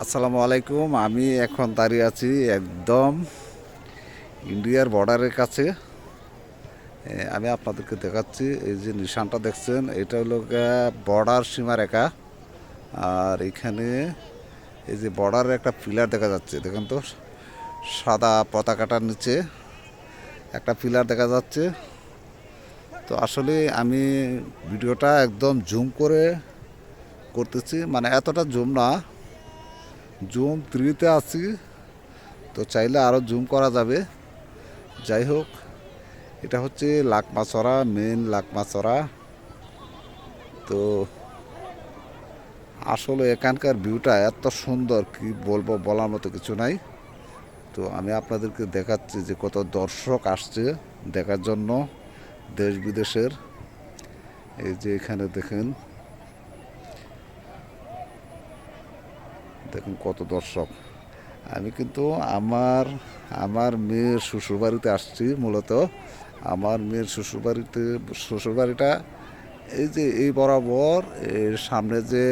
আসসালামু আলাইকুম, আমি এখন দাঁড়িয়ে আছি একদম ইন্ডিয়ার বর্ডারের কাছে। আমি আপনাদেরকে দেখাচ্ছি, এই যে নিশানটা দেখছেন, এটা হলো বর্ডার সীমারেখা। আর এখানে এই যে বর্ডারের একটা পিলার দেখা যাচ্ছে, দেখেন তো, সাদা পতাকাটার নিচে একটা পিলার দেখা যাচ্ছে। তো আসলে আমি ভিডিওটা একদম জুম করে করতেছি মানে এতটা জুম না জুম থ্রিতে আছি, তো চাইলে আরও জুম করা যাবে। যাই হোক, এটা হচ্ছে লাকমাছড়া মেন লাকমাছড়া। তো আসলে এখানকার ভিউটা এত সুন্দর, কি বলব বলার মতো কিছু নাই। তো আমি আপনাদেরকে দেখাচ্ছি যে কত দর্শক আসছে দেখার জন্য দেশ বিদেশের এই যে এখানে দেখেন। দেখুন কত দর্শক। আমি কিন্তু আমার আমার মেয়ের শ্বশুরবাড়িতে আসছি মূলত। আমার মেয়ের শ্বশুরবাড়িতে, শ্বশুরবাড়িটা এই যে এই বরাবর, এর সামনে যে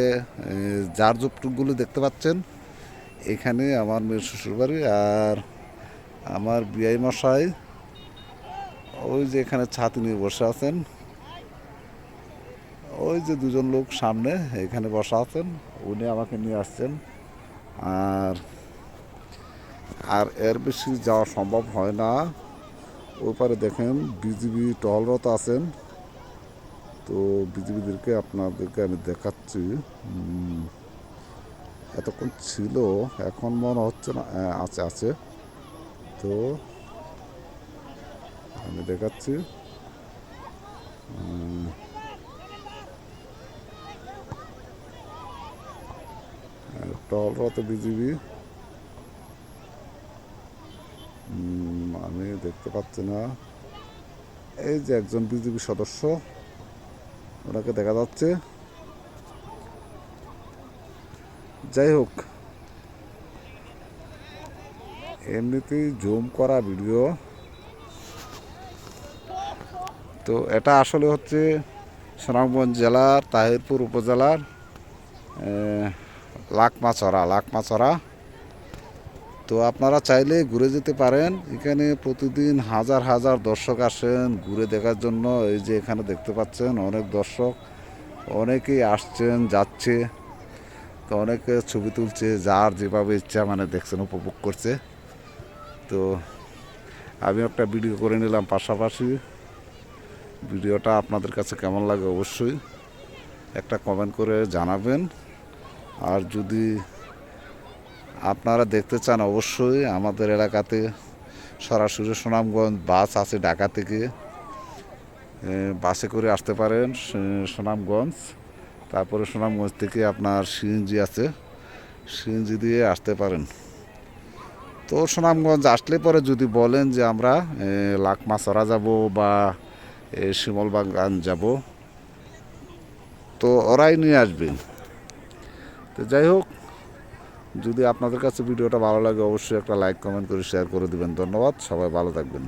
জার জুপটুকগুলো দেখতে পাচ্ছেন, এখানে আমার মেয়ের শ্বশুরবাড়ি আর আমার বিআই মশাই, ওই যে এখানে ছাতি নিয়ে বসে আছেন। ওই যে দুজন লোক সামনে এখানে বসা আছেন, উনি আমাকে নিয়ে আসছেন। আর আর এর বেশি যাওয়া সম্ভব হয় না। ওপারে দেখেন বিজিবি টহলরত আছেন। তো বিজিবিদেরকে আপনাদেরকে আমি দেখাচ্ছি। এতক্ষণ ছিল এখন মনে হচ্ছে না হ্যাঁ, আছে আছে। তো আমি দেখাচ্ছি। টহলরত বিজিবি? আমি দেখতে পাচ্ছি না। এই যে একজন বিজেপি সদস্য, ওনাকে দেখা যাচ্ছে। যাই হোক, এমনিতেই জুম করা ভিডিও। তো এটা আসলে হচ্ছে সুনামগঞ্জ জেলার, তাহিরপুর উপজেলার লাকমাছড়া লাকমাছড়া তো আপনারা চাইলে ঘুরে যেতে পারেন। এখানে প্রতিদিন হাজার হাজার দর্শক আসেন ঘুরে দেখার জন্য। এই যে এখানে দেখতে পাচ্ছেন অনেক দর্শক। অনেকেই আসছেন, যাচ্ছে। তো অনেকে ছবি তুলছে, যার যেভাবে ইচ্ছা মানে দেখছেন, উপভোগ করছে। তো আমি একটা ভিডিও করে নিলাম পাশাপাশি। ভিডিওটা আপনাদের কাছে কেমন লাগে অবশ্যই একটা কমেন্ট করে জানাবেন। আর যদি আপনারা দেখতে চান অবশ্যই আমাদের এলাকাতে সরাসরি সুনামগঞ্জ বাস আছে ঢাকা থেকে। বাসে করে আসতে পারেন সুনামগঞ্জ। তারপরে সুনামগঞ্জ থেকে আপনার সিএনজি আছে সিএনজি দিয়ে আসতে পারেন। তো সুনামগঞ্জ আসলে পরে যদি বলেন যে আমরা এ, লাকমাছড়া যাব বা শিমলবাগান যাব তো ওরাই নিয়ে আসবেন। তো যাই হোক, যদি আপনাদের কাছে ভিডিওটা ভালো লাগে, অবশ্যই একটা লাইক কমেন্ট করে শেয়ার করে দিবেন। ধন্যবাদ, সবাই ভালো থাকবেন।